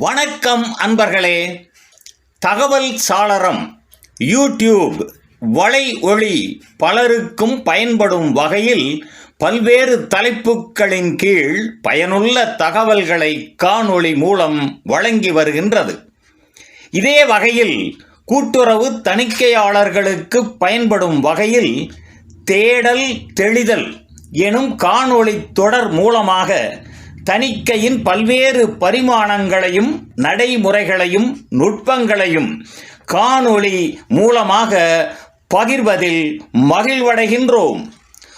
வணக்கம் அன்பர்களே. தகவல் சாளரம் யூடியூப் வலை ஒளி பலருக்கும் பயன்படும் வகையில் பல்வேறு தலைப்புகளின் கீழ் பயனுள்ள தகவல்களை காணொளி மூலம் வழங்கி வருகின்றது. இதே வகையில் கூட்டுறவு தணிக்கையாளர்களுக்கு பயன்படும் வகையில் தேடல் தெளிதல் எனும் காணொளி தொடர் மூலமாக தணிக்கையின் பல்வேறு பரிமாணங்களையும் நடைமுறைகளையும் நுட்பங்களையும் காணொளி மூலமாக பகிர்வதில் மகிழ்வடைகின்றோம்.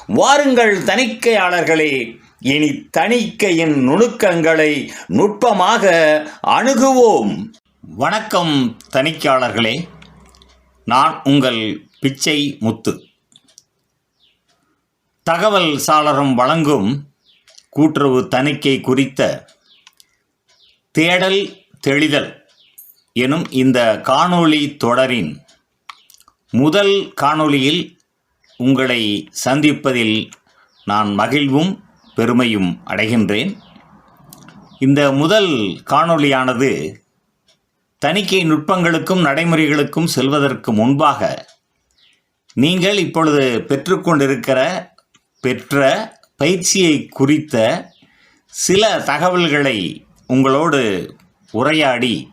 வாருங்கள் தணிக்கையாளர்களே இனி தணிக்கையின் நுணுக்கங்களை நுட்பமாக அணுகுவோம். வணக்கம் தணிக்கையாளர்களே நான் உங்கள் பிச்சை முத்து. தகவல் சாளரம் வழங்கும் கூட்டுறவு தணிக்கை குறித்த தேடல் தெளிதல் எனும் இந்த காணொளி தொடரின் முதல் காணொளியில் உங்களை சந்திப்பதில் நான் மகிழ்வும் பெருமையும் அடைகின்றேன். இந்த முதல் காணொளியானது தணிக்கை நுட்பங்களுக்கும் நடைமுறைகளுக்கும் செல்வதற்கு முன்பாக நீங்கள் இப்பொழுது பெற்றுக்கொண்டிருக்கிற பெற்ற பயிற்சியை குறித்த சில தகவல்களை உங்களோடு உரையாடி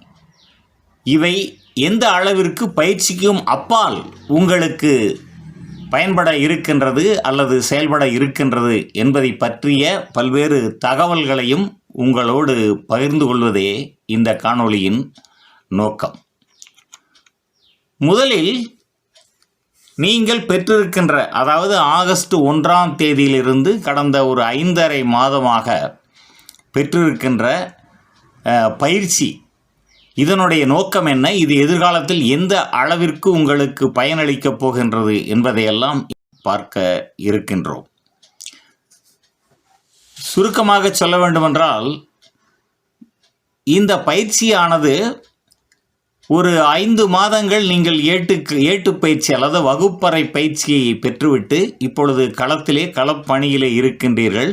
இவை எந்த அளவிற்கு பயிற்சிக்கும் அப்பால் உங்களுக்கு பயன்பட இருக்கின்றது அல்லது செயல்பட இருக்கின்றது என்பதை பற்றிய பல்வேறு தகவல்களையும் உங்களோடு பகிர்ந்து கொள்வதே இந்த காணொளியின் நோக்கம். முதலில் நீங்கள் பெற்றிருக்கின்ற அதாவது ஆகஸ்ட் ஒன்றாம் தேதியிலிருந்து கடந்த ஒரு ஐந்தரை மாதமாக பெற்றிருக்கின்ற பயிற்சி. இதனுடைய நோக்கம் என்ன? இது எதிர்காலத்தில் எந்த அளவிற்கு உங்களுக்கு பயனளிக்கப் போகின்றது என்பதையெல்லாம் பார்க்க இருக்கின்றோம். சுருக்கமாக சொல்ல வேண்டுமென்றால் இந்த பயிற்சியானது ஒரு ஐந்து மாதங்கள் நீங்கள் ஏட்டுக்கு ஏட்டு பயிற்சி அல்லது வகுப்பறை பயிற்சியை பெற்றுவிட்டு இப்பொழுது களத்திலே களப்பணியிலே இருக்கின்றீர்கள்.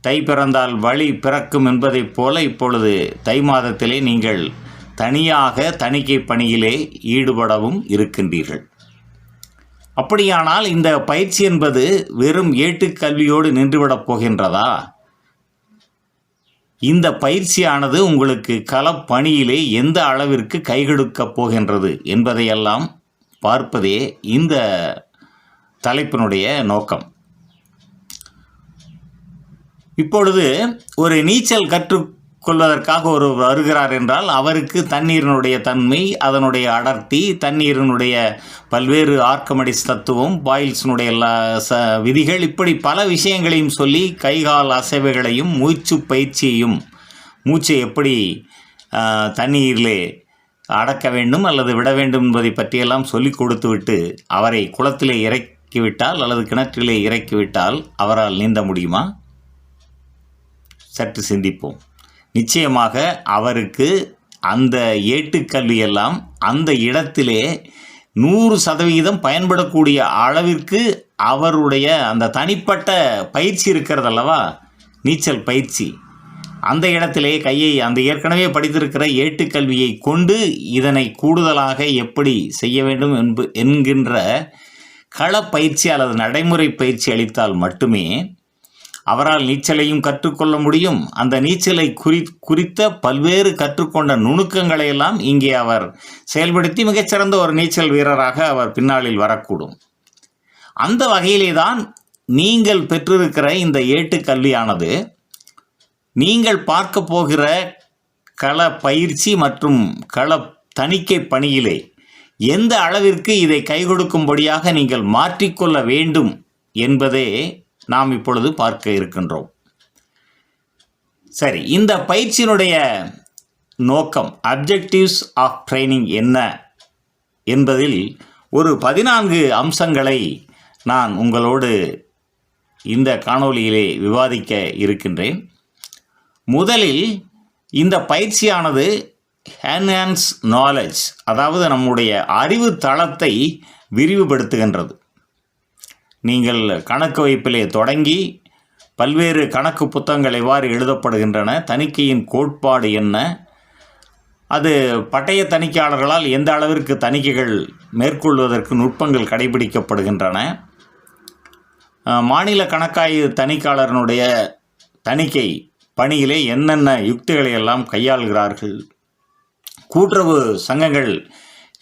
தை பிறந்தால் வழி பிறக்கும் என்பதைப் போல இப்பொழுது தை மாதத்திலே நீங்கள் தனியாக தணிக்கை பணியிலே ஈடுபடவும் இருக்கின்றீர்கள். அப்படியானால் இந்த பயிற்சி என்பது வெறும் ஏட்டுக்கல்வியோடு நின்றுவிடப் போகின்றதா? இந்த பயிற்சியானது உங்களுக்கு களப்பணியிலே எந்த அளவிற்கு கைகொடுக்கப் போகின்றது என்பதையெல்லாம் பார்ப்பதே இந்த தலைப்பினுடைய நோக்கம். இப்பொழுது ஒரு நீச்சல் கற்று கொள்வதற்காக ஒரு வருகிறார் என்றால் அவருக்கு தண்ணீரினுடைய தன்மை அதனுடைய அடர்த்தி தண்ணீரினுடைய பல்வேறு ஆர்கமடிஸ் தத்துவம் பாயில்ஸினுடைய எல்லா ச விதிகள் இப்படி பல விஷயங்களையும் சொல்லி கைகால் அசைவுகளையும் மூச்சு பயிற்சியையும் மூச்சை எப்படி தண்ணீரிலே அடக்க வேண்டும் அல்லது விட வேண்டும் என்பதை பற்றியெல்லாம் சொல்லிக் கொடுத்துவிட்டு அவரை குளத்திலே இறக்கிவிட்டால் அல்லது கிணற்றிலே இறக்கிவிட்டால் அவரால் நீந்த முடியுமா? சற்று சிந்திப்போம். நிச்சயமாக அவருக்கு அந்த ஏட்டுக்கல்வியெல்லாம் அந்த இடத்திலே நூறு சதவிகிதம் பயன்படக்கூடிய அளவிற்கு அவருடைய அந்த தனிப்பட்ட பயிற்சி இருக்கிறதல்லவா? நீச்சல் பயிற்சி. அந்த இடத்திலே கையை அந்த ஏற்கனவே படித்திருக்கிற ஏட்டுக்கல்வியை கொண்டு இதனை கூடுதலாக எப்படி செய்ய வேண்டும் என்பு என்கின்ற களப்பயிற்சி அல்லது நடைமுறை பயிற்சி அளித்தால் மட்டுமே அவரால் நீச்சலையும் கற்றுக்கொள்ள முடியும். அந்த நீச்சலை குறி குறித்த பல்வேறு கற்றுக்கொண்ட நுணுக்கங்களை எல்லாம் இங்கே அவர் செயல்படுத்தி மிகச்சிறந்த ஒரு நீச்சல் வீரராக அவர் பின்னாளில் வரக்கூடும். அந்த வகையிலே தான் நீங்கள் பெற்றிருக்கிற இந்த ஏட்டு கல்வியானது நீங்கள் பார்க்க போகிற கள பயிற்சி மற்றும் கள தணிக்கை பணியிலே எந்த அளவிற்கு இதை கை கொடுக்கும்படியாக நீங்கள் மாற்றிக்கொள்ள வேண்டும் என்பதே நாம் இப்பொழுது பார்க்க இருக்கின்றோம். சரி இந்த பயிற்சியினுடைய நோக்கம் அப்ஜெக்டிவ்ஸ் ஆஃப் ட்ரைனிங் என்ன என்பதில் ஒரு பதினான்கு அம்சங்களை நான் உங்களோடு இந்த காணொளியிலே விவாதிக்க இருக்கின்றேன். முதலில் இந்த பயிற்சியானது என்ஹான்ஸ் நாலேஜ் அதாவது நம்முடைய அறிவு தளத்தை விரிவுபடுத்துகின்றது. நீங்கள் கணக்கு வைப்பிலே தொடங்கி பல்வேறு கணக்கு புத்தகங்கள் எவ்வாறு எழுதப்படுகின்றன தணிக்கையின் கோட்பாடு என்ன அது பட்டய தணிக்கையாளர்களால் எந்த அளவிற்கு தணிக்கைகள் மேற்கொள்வதற்கு நுட்பங்கள் கடைபிடிக்கப்படுகின்றன. மாநில கணக்காய்வு தணிக்கையாளரனுடைய தணிக்கை பணியிலே என்னென்ன யுக்திகளை எல்லாம் கையாளுகிறார்கள் கூட்டுறவு சங்கங்கள்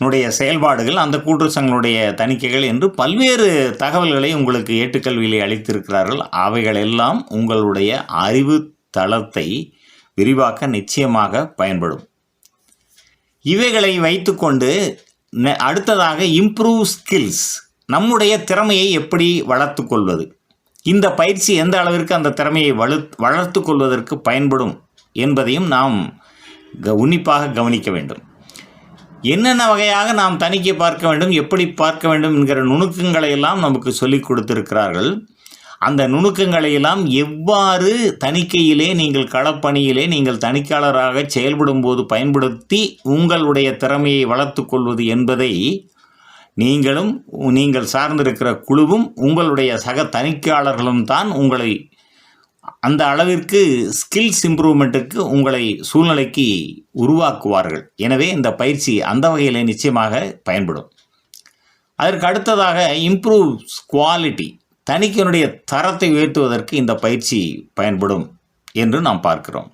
னுடைய செயல்பாடுகள் அந்த கூட்டுறவு சங்கங்களுடைய தணிக்கைகள் என்று பல்வேறு தகவல்களை உங்களுக்கு ஏட்டுக்கல்வியிலே அளித்திருக்கிறார்கள். அவைகளெல்லாம் உங்களுடைய அறிவு தளத்தை விரிவாக்க நிச்சயமாக பயன்படும். இவைகளை வைத்துக்கொண்டு நெ- அடுத்ததாக இம்ப்ரூவ் ஸ்கில்ஸ் நம்முடைய திறமையை எப்படி வளர்த்து கொள்வது? இந்த பயிற்சி எந்த அளவிற்கு அந்த திறமையை வலு வளர்த்து கொள்வதற்கு பயன்படும் என்பதையும் நாம் க- உன்னிப்பாக கவனிக்க வேண்டும். என்னென்ன வகையாக நாம் தணிக்கை பார்க்க வேண்டும் எப்படி பார்க்க வேண்டும் என்கிற நுணுக்கங்களை எல்லாம் நமக்கு சொல்லிக் கொடுத்திருக்கிறார்கள். அந்த நுணுக்கங்களை எல்லாம் எவ்வாறு தணிக்கையிலே நீங்கள் களப்பணியிலே நீங்கள் தணிக்கையாளராக செயல்படும் போது பயன்படுத்தி உங்களுடைய திறமையை வளர்த்து கொள்வது என்பதை நீங்களும் நீங்கள் சார்ந்திருக்கிற குழுவும் உங்களுடைய சக தணிக்கையாளர்களும் தான் உங்களை அந்த அளவிற்கு ஸ்கில்ஸ் இம்ப்ரூவ்மெண்ட்டுக்கு உங்களை சூழ்நிலைக்கு உருவாக்குவார்கள். எனவே இந்த பயிற்சி அந்த வகையில் நிச்சயமாக பயன்படும். அதற்கு அடுத்ததாக இம்ப்ரூவ் குவாலிட்டி தணிக்கையினுடைய தரத்தை உயர்த்துவதற்கு இந்த பயிற்சி பயன்படும் என்று நாம் பார்க்கிறோம்.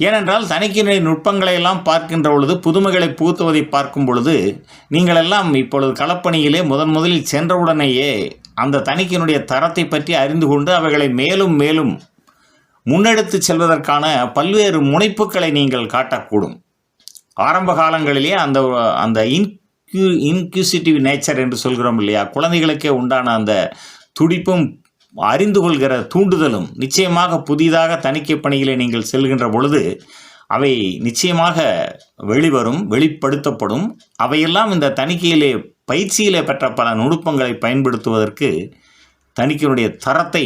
ஏனென்றால் தணிக்கையினுடைய நுட்பங்களை எல்லாம் பார்க்கின்ற பொழுது புதுமைகளை பூத்துவதை பார்க்கும் பொழுது நீங்கள் எல்லாம் இப்பொழுது களப்பணியிலே முதன் முதலில் சென்றவுடனேயே அந்த தணிக்கையினுடைய தரத்தை பற்றி அறிந்து கொண்டு அவைகளை மேலும் மேலும் முன்னெடுத்து செல்வதற்கான பல்வேறு முனைப்புகளை நீங்கள் காட்டக்கூடும். ஆரம்ப காலங்களிலே அந்த அந்த இன்க்யூ இன்க்யூசிட்டிவ் நேச்சர் என்று சொல்கிறோம் இல்லையா? குழந்தைகளுக்கே உண்டான அந்த துடிப்பும் அறிந்து கொள்கிற தூண்டுதலும் நிச்சயமாக புதிதாக தணிக்கை பணிகளை நீங்கள் செல்கின்ற பொழுது அவை நிச்சயமாக வெளிவரும் வெளிப்படுத்தப்படும். அவையெல்லாம் இந்த தணிக்கையிலே பயிற்சியில் பெற்ற பல நுணுப்பங்களை பயன்படுத்துவதற்கு தணிக்கையினுடைய தரத்தை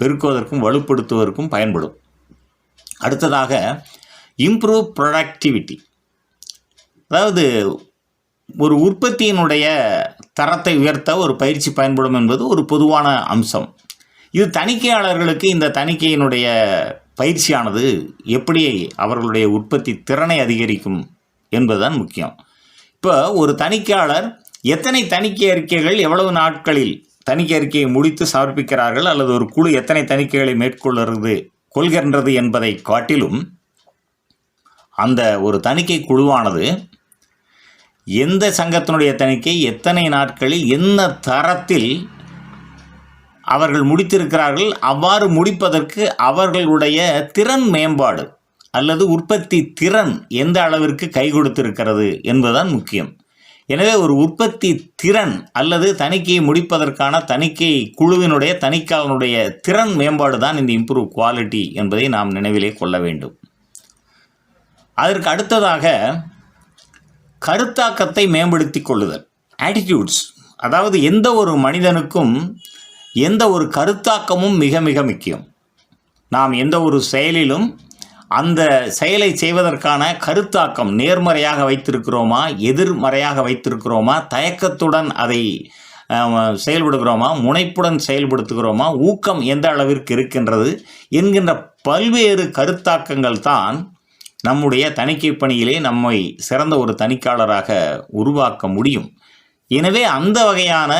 பெருக்குவதற்கும் வலுப்படுத்துவதற்கும் பயன்படும். அடுத்ததாக இம்ப்ரூவ் ப்ரொடக்டிவிட்டி அதாவது ஒரு உற்பத்தியினுடைய தரத்தை உயர்த்த ஒரு பயிற்சி பயன்படும் என்பது ஒரு பொதுவான அம்சம். இது தணிக்கையாளர்களுக்கு இந்த தணிக்கையினுடைய பயிற்சியானது எப்படி அவர்களுடைய உற்பத்தி திறனை அதிகரிக்கும் என்பதுதான் முக்கியம். இப்போ ஒரு தணிக்கையாளர் எத்தனை தணிக்கை அறிக்கைகள் எவ்வளவு நாட்களில் தணிக்கை அறிக்கையை முடித்து சமர்ப்பிக்கிறார்கள் அல்லது ஒரு குழு எத்தனை தணிக்கைகளை மேற்கொள்கிறது கொள்கின்றது என்பதை காட்டிலும் அந்த ஒரு தணிக்கை குழுவானது எந்த சங்கத்தினுடைய தணிக்கை எத்தனை நாட்களில் என்ன தரத்தில் அவர்கள் முடித்திருக்கிறார்கள் அவ்வாறு முடிப்பதற்கு அவர்களுடைய திறன் மேம்பாடு அல்லது உற்பத்தி திறன் எந்த அளவிற்கு கை கொடுத்திருக்கிறது என்பதுதான் முக்கியம். எனவே ஒரு உற்பத்தி திறன் அல்லது தணிக்கையை முடிப்பதற்கான தணிக்கை குழுவினுடைய தணிக்கையாளனுடைய திறன் மேம்பாடு தான் இந்த இம்ப்ரூவ் குவாலிட்டி என்பதை நாம் நினைவிலே கொள்ள வேண்டும். அதற்கு அடுத்ததாக கருத்தாக்கத்தை மேம்படுத்தி கொள்ளுதல் ஆட்டிடியூட்ஸ் அதாவது எந்த ஒரு மனிதனுக்கும் எந்த ஒரு கருத்தாக்கமும் மிக மிக முக்கியம். நாம் எந்த ஒரு செயலிலும் அந்த செயலை செய்வதற்கான கருத்தாக்கம் நேர்மறையாக வைத்திருக்கிறோமா எதிர்மறையாக வைத்திருக்கிறோமா தயக்கத்துடன் அதை செயல்படுகிறோமா முனைப்புடன் செயல்படுத்துகிறோமா ஊக்கம் எந்த அளவிற்கு இருக்கின்றது என்கின்ற பல்வேறு கருத்தாக்கங்கள் தான் நம்முடைய தணிக்கை பணியிலே நம்மை சிறந்த ஒரு தணிக்காளராக உருவாக்க முடியும். எனவே அந்த வகையான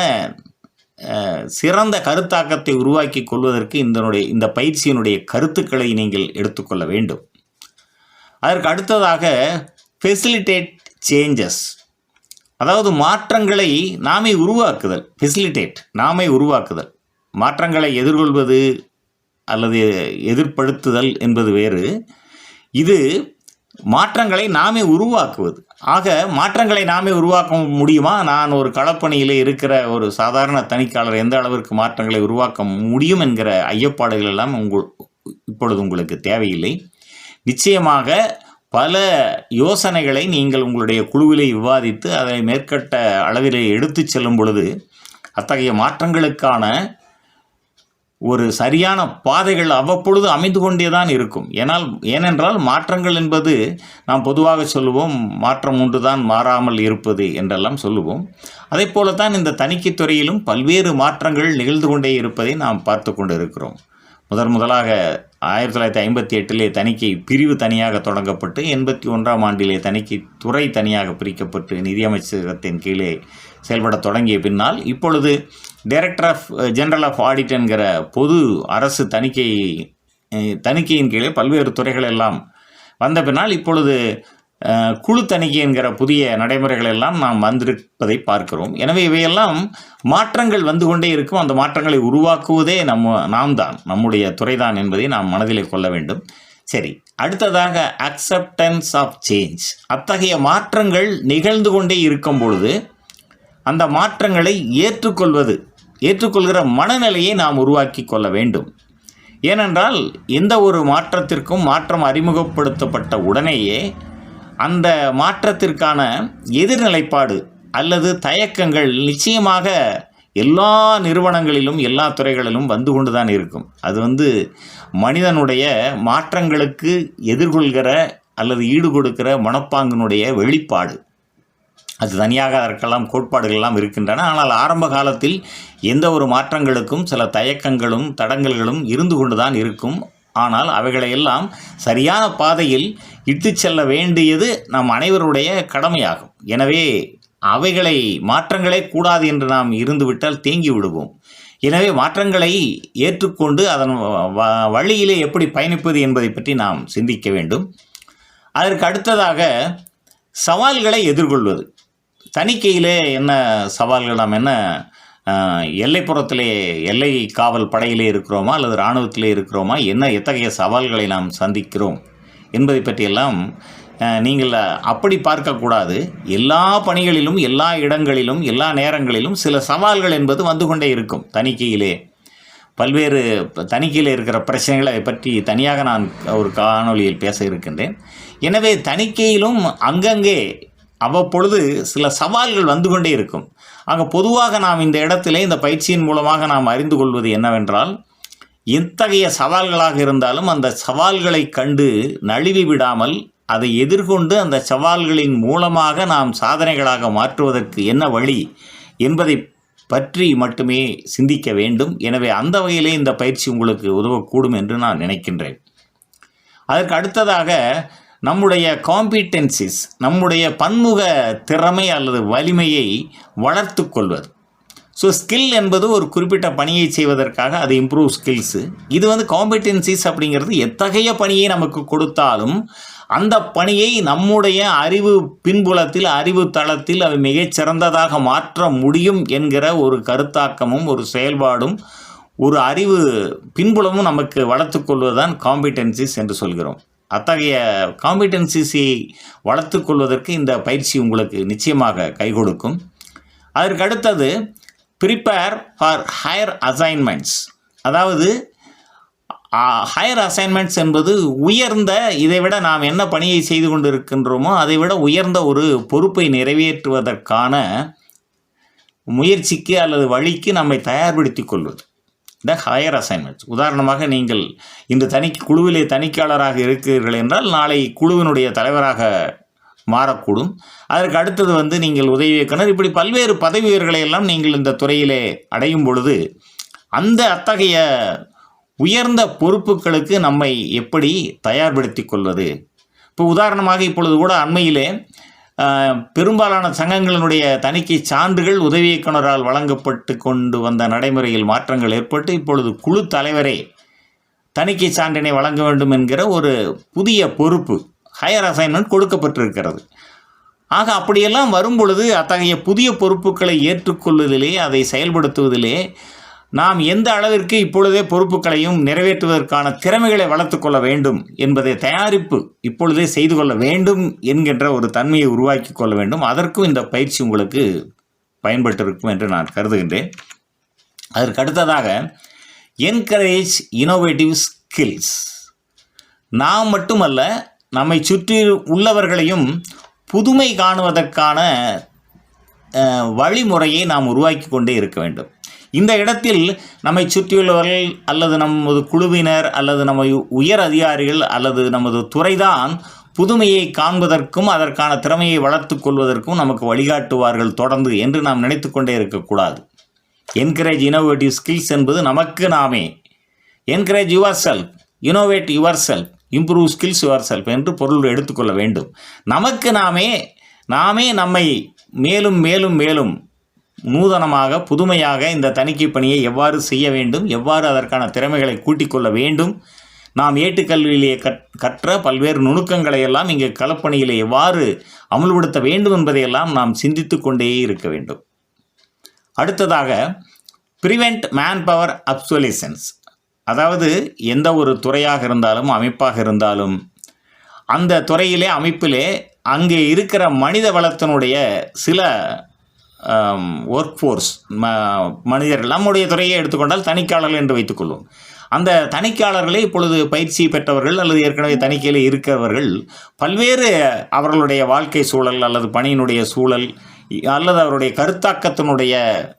சிறந்த கருத்தாக்கத்தை உருவாக்கி கொள்வதற்கு இதனுடைய இந்த பயிற்சியினுடைய கருத்துக்களை நீங்கள் எடுத்துக்கொள்ள வேண்டும். அதற்கு அடுத்ததாக ஃபெசிலிட்டேட் சேஞ்சஸ் அதாவது மாற்றங்களை நாமே உருவாக்குதல். ஃபெசிலிட்டேட் நாமே உருவாக்குதல். மாற்றங்களை எதிர்கொள்வது அல்லது எதிர்ப்படுத்துதல் என்பது வேறு. இது மாற்றங்களை நாமே உருவாக்குவது. ஆக மாற்றங்களை நாமே உருவாக்க முடியுமா? நான் ஒரு களப்பணியில் இருக்கிற ஒரு சாதாரண தணிக்காளர் எந்த அளவிற்கு மாற்றங்களை உருவாக்க முடியும் என்கிற ஐயப்பாடுகள் எல்லாம் உங்கள் இப்பொழுது உங்களுக்கு தேவையில்லை. நிச்சயமாக பல யோசனைகளை நீங்கள் உங்களுடைய குழுவிலே விவாதித்து அதை மேற்கட்ட அளவிலே எடுத்துச் செல்லும் பொழுது அத்தகைய மாற்றங்களுக்கான ஒரு சரியான பாதைகள் அவ்வப்பொழுது அமைந்து கொண்டே தான் இருக்கும். ஏனால் ஏனென்றால் மாற்றங்கள் என்பது நாம் பொதுவாக சொல்லுவோம் மாற்றம் ஒன்று தான் மாறாமல் இருப்பது என்றெல்லாம் சொல்லுவோம். அதே போலத்தான் இந்த தணிக்கைத் துறையிலும் பல்வேறு மாற்றங்கள் நிகழ்ந்து கொண்டே இருப்பதை நாம் பார்த்து கொண்டு இருக்கிறோம் முதன் முதலாக ஆயிரத்தி தொள்ளாயிரத்தி ஐம்பத்தி எட்டிலே தணிக்கை பிரிவு தனியாக தொடங்கப்பட்டு எண்பத்தி ஒன்றாம் ஆண்டிலே தணிக்கை துறை தனியாக பிரிக்கப்பட்டு நிதியமைச்சகத்தின் கீழே செயல்பட தொடங்கிய பின்னால் இப்பொழுது director of general of audit என்கிற பொது அரசு தணிக்கை தணிக்கையின் கீழே பல்வேறு துறைகள் எல்லாம் வந்த பின்னால் இப்பொழுது குழு தணிக்கை என்கிற புதிய நடைமுறைகள் எல்லாம் நாம் வந்திருப்பதை பார்க்கிறோம். எனவே இவையெல்லாம் மாற்றங்கள் வந்து கொண்டே இருக்கும். அந்த மாற்றங்களை உருவாக்குவதே நம்ம நாம் தான் நம்முடைய துறைதான் என்பதை நாம் மனதிலே கொள்ள வேண்டும். சரி அடுத்ததாக அக்செப்டன்ஸ் ஆஃப் சேஞ்ச் அத்தகைய மாற்றங்கள் நிகழ்ந்து கொண்டே இருக்கும் பொழுது அந்த மாற்றங்களை ஏற்றுக்கொள்வது ஏற்றுக்கொள்கிற மனநிலையை நாம் உருவாக்கி கொள்ள வேண்டும். ஏனென்றால் எந்த ஒரு மாற்றத்திற்கும் மாற்றம் அறிமுகப்படுத்தப்பட்ட உடனேயே அந்த மாற்றத்திற்கான எதிர்நிலைப்பாடு அல்லது தயக்கங்கள் நிச்சயமாக எல்லா நிறுவனங்களிலும் எல்லா துறைகளிலும் வந்து கொண்டு தான் இருக்கும். அது வந்து மனிதனுடைய மாற்றங்களுக்கு எதிர்கொள்கிற அல்லது ஈடு கொடுக்கிற மனப்பாங்கினுடைய வெளிப்பாடு. அது தனியாக அதற்கெல்லாம் கோட்பாடுகளெல்லாம் இருக்கின்றன. ஆனால் ஆரம்ப காலத்தில் எந்த ஒரு மாற்றங்களுக்கும் சில தயக்கங்களும் தடங்கல்களும் இருந்து கொண்டு தான் இருக்கும். ஆனால் அவைகளையெல்லாம் சரியான பாதையில் இட்டு செல்ல வேண்டியது நம் அனைவருடைய கடமையாகும். எனவே அவைகளை மாற்றங்களே கூடாது என்று நாம் இருந்துவிட்டால் தேங்கி விடுவோம். எனவே மாற்றங்களை ஏற்றுக்கொண்டு அதன் வ- வழியிலே எப்படி பயணிப்பது என்பதை பற்றி நாம் சிந்திக்க வேண்டும். அதற்கு அடுத்ததாக சவால்களை எதிர்கொள்வது. தணிக்கையிலே என்ன சவால்கள் நாம் என்ன எல்லைப்புறத்திலே எல்லை காவல் படையிலே இருக்கிறோமா அல்லது இராணுவத்திலே இருக்கிறோமா? என்ன எத்தகைய சவால்களை நாம் சந்திக்கிறோம்? என்பதை பற்றியெல்லாம் நீங்கள் அப்படி பார்க்கக்கூடாது எல்லா பணிகளிலும் எல்லா இடங்களிலும் எல்லா நேரங்களிலும் சில சவால்கள் என்பது வந்து கொண்டே இருக்கும் தணிக்கையிலே. பல்வேறு தணிக்கையில் இருக்கிற பிரச்சனைகளை பற்றி தனியாக நான் ஒரு காணொலியில் பேச இருக்கின்றேன். எனவே தணிக்கையிலும் அங்கங்கே அவ்வப்பொழுது சில சவால்கள் வந்து கொண்டே இருக்கும். ஆக பொதுவாக நாம் இந்த இடத்திலே இந்த பயிற்சியின் மூலமாக நாம் அறிந்து கொள்வது என்னவென்றால் எத்தகைய சவால்களாக இருந்தாலும் அந்த சவால்களை கண்டு நழுவி விடாமல் அதை எதிர்கொண்டு அந்த சவால்களின் மூலமாக நாம் சாதனைகளாக மாற்றுவதற்கு என்ன வழி என்பதை பற்றி மட்டுமே சிந்திக்க வேண்டும். எனவே அந்த வகையிலே இந்த பயிற்சி உங்களுக்கு உதவக்கூடும் என்று நான் நினைக்கின்றேன். அதற்கு அடுத்ததாக நம்முடைய காம்பிட்டன்சிஸ் நம்முடைய பன்முக திறமை அல்லது வலிமையை வளர்த்து கொள்வது. ஸோ ஸ்கில் என்பது ஒரு குறிப்பிட்ட பணியை செய்வதற்காக அது இம்ப்ரூவ் ஸ்கில்ஸு இது வந்து காம்பிட்டன்சிஸ் அப்படிங்கிறது எத்தகைய பணியை நமக்கு கொடுத்தாலும் அந்த பணியை நம்முடைய அறிவு பின்புலத்தில் அறிவு தளத்தில் அவை மிகச்சிறந்ததாக மாற்ற முடியும் என்கிற ஒரு கருத்தாக்கமும் ஒரு செயல்பாடும் ஒரு அறிவு பின்புலமும் நமக்கு வளர்த்து கொள்வதுதான் காம்பிட்டன்சிஸ் என்று சொல்கிறோம். அத்தகைய காம்பிடென்சிஸை வளர்த்து கொள்வதற்கு இந்த பயிற்சி உங்களுக்கு நிச்சயமாக கை கொடுக்கும். அதற்கு அடுத்தது ப்ரிப்பேர் ஃபார் ஹையர் அசைன்மெண்ட்ஸ் அதாவது ஹையர் அசைன்மெண்ட்ஸ் என்பது உயர்ந்த இதை விட நாம் என்ன பணியை செய்து கொண்டிருக்கின்றோமோ அதை விட உயர்ந்த ஒரு பொறுப்பை நிறைவேற்றுவதற்கான முயற்சிக்கு அல்லது வழிக்கு நம்மை தயார்படுத்திக் கொள்வது. த ஹையர் அசைன்மெண்ட்ஸ் உதாரணமாக நீங்கள் இன்று தனி குழுவிலே தணிக்கையாளராக இருக்கிறீர்கள் என்றால் நாளை குழுவினுடைய தலைவராக மாறக்கூடும். அதற்கு அடுத்தது வந்து நீங்கள் உதவி இயக்குனர். இப்படி பல்வேறு பதவி உயர்களை எல்லாம் நீங்கள் இந்த துறையிலே அடையும் பொழுது அந்த அத்தகைய உயர்ந்த பொறுப்புகளுக்கு நம்மை எப்படி தயார்படுத்தி கொள்வது? இப்போ உதாரணமாக இப்பொழுது கூட அண்மையிலே பெரும்பாலான சங்கங்களினுடைய தணிக்கை சான்றுகள் உதவி இயக்குனரால் வழங்கப்பட்டு கொண்டு வந்த நடைமுறையில் மாற்றங்கள் ஏற்பட்டு இப்பொழுது குழு தலைவரே தணிக்கை சான்றினை வழங்க வேண்டும் என்கிற ஒரு புதிய பொறுப்பு ஹையர் அசைன்மெண்ட் கொடுக்கப்பட்டிருக்கிறது. ஆக அப்படியெல்லாம் வரும் பொழுது அத்தகைய புதிய பொறுப்புகளை ஏற்றுக்கொள்வதிலே அதை செயல்படுத்துவதிலே நாம் எந்த அளவிற்கு இப்பொழுதே பொறுப்புகளையும் நிறைவேற்றுவதற்கான திறமைகளை வளர்த்து கொள்ள வேண்டும் என்பதை தயாரிப்பு இப்பொழுதே செய்து கொள்ள வேண்டும் என்கின்ற ஒரு தன்மையை உருவாக்கி கொள்ள வேண்டும். அதற்கும் இந்த பயிற்சி உங்களுக்கு பயன்பட்டிருக்கும் என்று நான் கருதுகின்றேன். அதற்கு அடுத்ததாக என்கரேஜ் இனோவேட்டிவ் ஸ்கில்ஸ் நாம் மட்டுமல்ல நம்மை சுற்றி உள்ளவர்களையும் புதுமை காணுவதற்கான வழிமுறையை நாம் உருவாக்கி கொண்டே இருக்க வேண்டும். இந்த இடத்தில் நம்மை சுற்றியுள்ளவர்கள் அல்லது நமது குழுவினர் அல்லது நம்ம உயர் அதிகாரிகள் அல்லது நமது துறைதான் புதுமையை காண்பதற்கும் அதற்கான திறமையை வளர்த்து கொள்வதற்கும் நமக்கு வழிகாட்டுவார்கள் தொடர்ந்து என்று நாம் நினைத்து கொண்டே இருக்கக்கூடாது. என்கரேஜ் இனோவேட்டிவ் ஸ்கில்ஸ் என்பது நமக்கு நாமே. Encourage your self innovate your self improve skills your self என்று பொருள் எடுத்துக்கொள்ள வேண்டும். நமக்கு நாமே நாமே நம்மை மேலும் மேலும் மேலும் நூதனமாக புதுமையாக இந்த தணிக்கை பணியை எவ்வாறு செய்ய வேண்டும் எவ்வாறு அதற்கான திறமைகளை கூட்டிக் கொள்ள வேண்டும் நாம் ஏட்டுக்கல்வியிலே கற் கற்ற பல்வேறு நுணுக்கங்களை எல்லாம் இங்கு களப்பணியிலே எவ்வாறு அமுல்படுத்த வேண்டும் என்பதையெல்லாம் நாம் சிந்தித்து கொண்டே இருக்க வேண்டும். அடுத்ததாக ப்ரிவெண்ட் மேன் பவர் அப்சொலிசன்ஸ் அதாவது எந்த ஒரு துறையாக இருந்தாலும் அமைப்பாக இருந்தாலும் அந்த துறையிலே அமைப்பிலே அங்கே இருக்கிற மனித வளத்தினுடைய சில ஒர்க் ஃபோர்ஸ் ம மனிதர்கள். நம்முடைய துறையை எடுத்துக்கொண்டால் தணிக்காளர்கள் என்று வைத்துக்கொள்வோம். அந்த தணிக்கையாளர்களே இப்பொழுது பயிற்சி பெற்றவர்கள் அல்லது ஏற்கனவே தணிக்கையில் இருக்கிறவர்கள் பல்வேறு அவர்களுடைய வாழ்க்கை சூழல் அல்லது பணியினுடைய சூழல் அல்லது அவருடைய கருத்தாக்கத்தினுடைய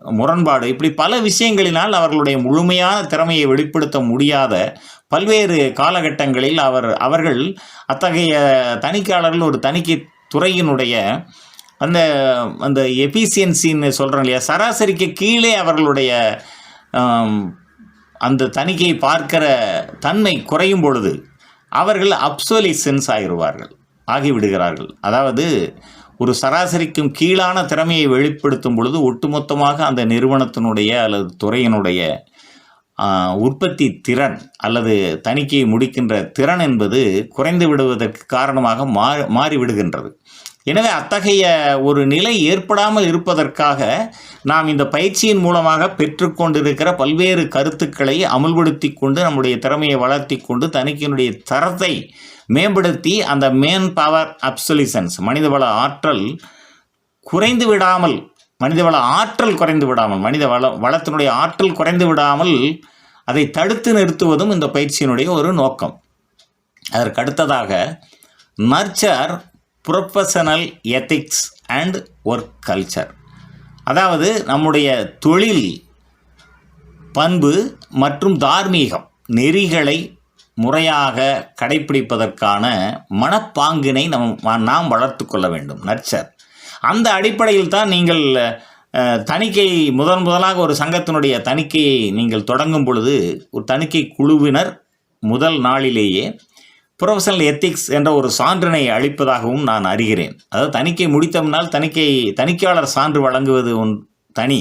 முரண்பாடு இப்படி பல விஷயங்களினால் அவர்களுடைய முழுமையான திறமையை வெளிப்படுத்த முடியாத பல்வேறு காலகட்டங்களில் அவர் அவர்கள் அத்தகைய தணிக்கையாளர்கள் ஒரு தணிக்கை துறையினுடைய அந்த அந்த எஃபிசியன்சின்னு சொல்கிறோம் இல்லையா? சராசரிக்கு கீழே அவர்களுடைய அந்த தணிக்கையை பார்க்கிற தன்மை குறையும் பொழுது அவர்கள் அப்சோலிசன்ஸ் ஆகிடுவார்கள் ஆகிவிடுகிறார்கள். அதாவது ஒரு சராசரிக்கும் கீழான திறமையை வெளிப்படுத்தும் பொழுது ஒட்டுமொத்தமாக அந்த நிறுவனத்தினுடைய அல்லது துறையினுடைய உற்பத்தி திறன் அல்லது தணிக்கையை முடிக்கின்ற திறன் என்பது குறைந்து விடுவதற்கு காரணமாக மா மாறிவிடுகின்றது. எனவே அத்தகைய ஒரு நிலை ஏற்படாமல் இருப்பதற்காக நாம் இந்த பயிற்சியின் மூலமாக பெற்றுக்கொண்டிருக்கிற பல்வேறு கருத்துக்களை அமுல்படுத்தி கொண்டு நம்முடைய திறமையை வளர்த்தி கொண்டு தணிக்கையினுடைய தரத்தை மேம்படுத்தி அந்த மேன் பவர் அப்சொலிசன்ஸ் மனிதவள ஆற்றல் குறைந்து விடாமல் மனிதவள ஆற்றல் குறைந்து விடாமல் மனித வள வளத்தினுடைய ஆற்றல் குறைந்து விடாமல் அதை தடுத்து நிறுத்துவதும் இந்த பயிற்சியினுடைய ஒரு நோக்கம். அதற்கு அடுத்ததாக nurture professional ethics and work culture அதாவது நம்முடைய தொழில் பண்பு மற்றும் தார்மீகம் நெறிகளை முறையாக கடைப்பிடிப்பதற்கான மனப்பாங்கினை நம் நாம் வளர்த்து கொள்ள வேண்டும். நர்ச்சர் அந்த அடிப்படையில் தான் நீங்கள் தணிக்கை முதன் முதலாக ஒரு சங்கத்தினுடைய தணிக்கையை நீங்கள் தொடங்கும் பொழுது ஒரு தணிக்கை குழுவினர் முதல் நாளிலேயே ப்ரொஃபஷனல் எத்திக்ஸ் என்ற ஒரு சான்றினை அளிப்பதாகவும் நான் அறிகிறேன். அதாவது தணிக்கை முடித்தம்னால் தணிக்கை தணிக்கையாளர் சான்று வழங்குவது ஒன் தனி.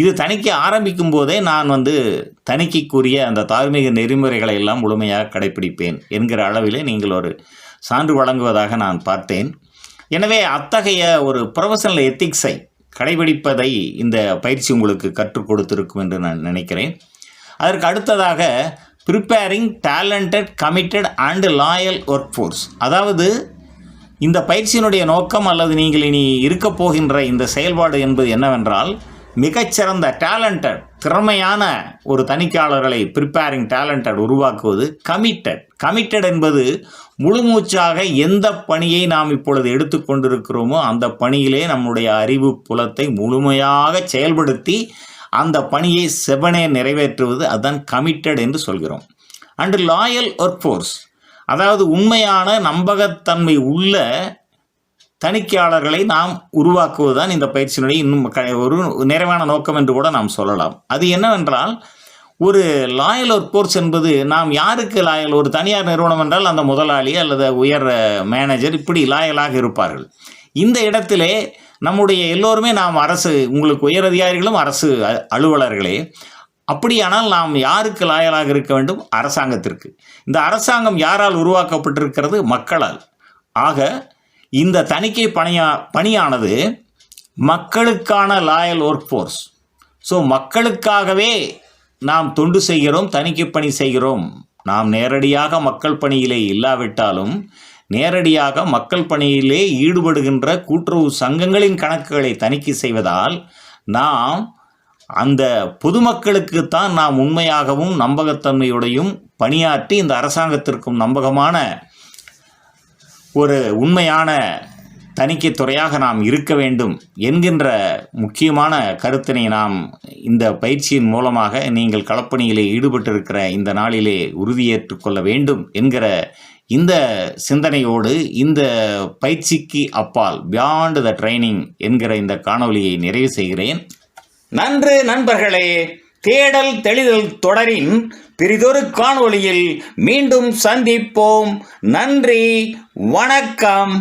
இது தணிக்கை ஆரம்பிக்கும் போதே நான் வந்து தணிக்கைக்குரிய அந்த தார்மீக நெறிமுறைகளை எல்லாம் முழுமையாக கடைப்பிடிப்பேன் என்கிற அளவிலே நீங்கள் ஒரு சான்று வழங்குவதாக நான் பார்த்தேன். எனவே அத்தகைய ஒரு ப்ரொஃபஷனல் எத்திக்ஸை கடைபிடிப்பதை இந்த பயிற்சி உங்களுக்கு கற்றுக் கொடுத்திருக்கும் என்று நான் நினைக்கிறேன். அதற்கு அடுத்ததாக preparing talented committed and loyal work force அதாவது இந்த பயிற்சியினுடைய நோக்கம் அல்லது நீங்கள் இனி இருக்கப் போகின்ற இந்த செயல்பாடு என்பது என்னவென்றால் மிகச்சிறந்த டேலண்டட் திறமையான ஒரு தணிக்கையாளர்களை ப்ரிப்பேரிங் டேலண்டட் உருவாக்குவது கமிட்டட் கமிட்டட் என்பது முழுமூச்சாக எந்த பணியை நாம் இப்பொழுது எடுத்துக்கொண்டிருக்கிறோமோ அந்த பணியிலே நம்முடைய அறிவு புலத்தை முழுமையாக செயல்படுத்தி அந்த பணியை செவனே நிறைவேற்றுவது அதுதான் கமிட்டட் என்று சொல்கிறோம். அண்டு லாயல் ஒர்க் ஃபோர்ஸ் அதாவது உண்மையான நம்பகத்தன்மை உள்ள தணிக்கையாளர்களை நாம் உருவாக்குவதுதான் இந்த பயிற்சியினுடைய இன்னும் க- ஒரு நிறைவான நோக்கம் என்று கூட நாம் சொல்லலாம். அது என்னவென்றால் ஒரு லாயல் ஒர்க் ஃபோர்ஸ் என்பது நாம் யாருக்கு லாயல் ஒரு தனியார் நிறுவனம் என்றால் அந்த முதலாளி அல்லது உயர் மேனேஜர் இப்படி லாயலாக இருப்பார்கள். இந்த இடத்திலே நம்முடைய எல்லோருமே நாம் அரசு உங்களுக்கு உயர் அதிகாரிகளும் அரசு அ- அலுவலர்களே. அப்படியானால் நாம் யாருக்கு லாயலாக இருக்க வேண்டும்? அரசாங்கத்திற்கு. இந்த அரசாங்கம் யாரால் உருவாக்கப்பட்டிருக்கிறது? மக்களால். ஆக இந்த தணிக்கை பணியா பணியானது மக்களுக்கான லாயல் ஒர்க் ஃபோர்ஸ் ஸோ மக்களுக்காகவே நாம் தொண்டு செய்கிறோம் தணிக்கை பணி செய்கிறோம். நாம் நேரடியாக மக்கள் பணியிலே இல்லாவிட்டாலும் நேரடியாக மக்கள் பணியிலே ஈடுபடுகின்ற கூட்டுறவு சங்கங்களின் கணக்குகளை தணிக்கை செய்வதால் நாம் அந்த பொதுமக்களுக்குத்தான் நாம் உண்மையாகவும் நம்பகத்தன்மையுடையும் பணியாற்றி இந்த அரசாங்கத்திற்கும் நம்பகமான ஒரு உண்மையான தணிக்கை துறையாக நாம் இருக்க வேண்டும் என்கின்ற முக்கியமான கருத்தினை நாம் இந்த பயிற்சியின் மூலமாக நீங்கள் களப்பணியிலே ஈடுபட்டிருக்கிற இந்த நாளிலே உறுதியேற்றுக்கொள்ள வேண்டும் என்கிற இந்த சிந்தனையோடு இந்த பயிற்சிக்கு அப்பால் பியாண்ட் த ட்ரைனிங் என்கிற இந்த காணொளியை நிறைவு செய்கிறேன். நன்று நண்பர்களே தேடல் தெளிதல் தொடரின் பிரிதொரு காணொளியில் மீண்டும் சந்திப்போம். நன்றி வணக்கம்.